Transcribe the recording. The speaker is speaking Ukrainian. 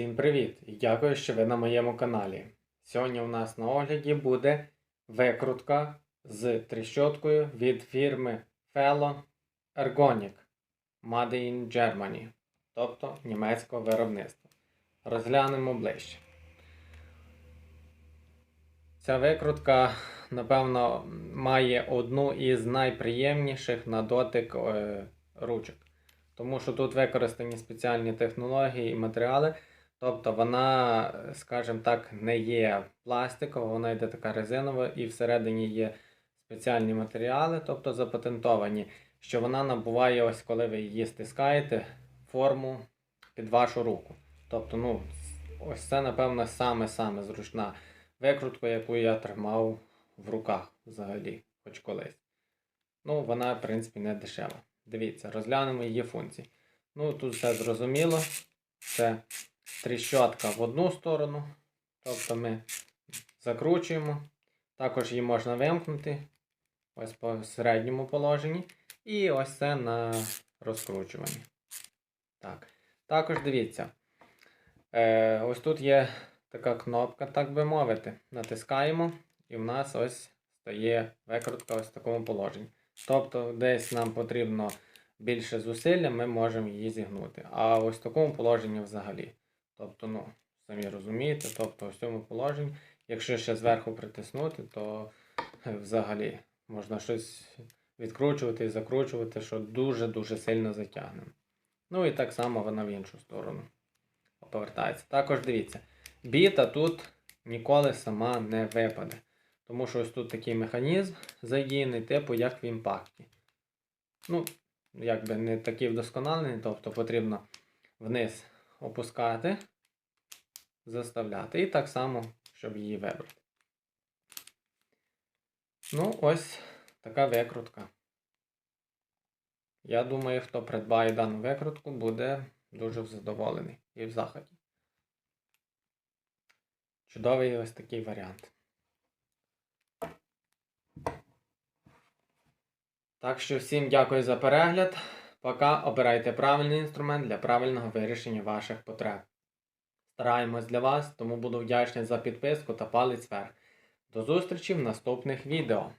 Всім привіт і дякую, що ви на моєму каналі. Сьогодні у нас на огляді буде викрутка з тріщоткою від фірми Fellow Ergonic Made in Germany, тобто німецького виробництва. Розглянемо ближче. Ця викрутка, напевно, має одну із найприємніших на дотик е, ручок. Тому що тут використані спеціальні технології і матеріали. Тобто вона, скажімо так, не є пластикова, вона йде така резинова, і всередині є спеціальні матеріали, тобто запатентовані, що вона набуває, ось коли ви її стискаєте, форму під вашу руку. Тобто, ну, ось це, напевно, саме-саме зручна викрутка, яку я тримав в руках взагалі, хоч колись. Ну, вона, в принципі, не дешева. Дивіться, розглянемо її функції. Ну, тут все зрозуміло. Це тріщотка в одну сторону. Тобто ми закручуємо. Також її можна вимкнути. Ось по середньому положенні. І ось це на розкручуванні. Так. Також дивіться. Е, ось тут є така кнопка, так би мовити. Натискаємо, і в нас ось стає викрутка ось в такому положенні. Тобто, десь нам потрібно більше зусилля, ми можемо її зігнути. А ось в такому положенні взагалі. Тобто, ну, самі розумієте, тобто в цьому положенні, якщо ще зверху притиснути, то е, взагалі можна щось відкручувати і закручувати, що дуже-дуже сильно затягне. Ну і так само вона в іншу сторону повертається. Також дивіться, біта тут ніколи сама не випаде. Тому що ось тут такий механізм задіяний, типу як в імпакті. Ну, якби не такий вдосконалений, тобто потрібно вниз опускати, заставляти. І так само, щоб її вибрати. Ну, ось така викрутка. Я думаю, хто придбає дану викрутку, буде дуже задоволений і в захваті. Чудовий ось такий варіант. Так що всім дякую за перегляд. Пока обирайте правильний інструмент для правильного вирішення ваших потреб. Стараємось для вас, тому буду вдячний за підписку та палець вверх. До зустрічі в наступних відео.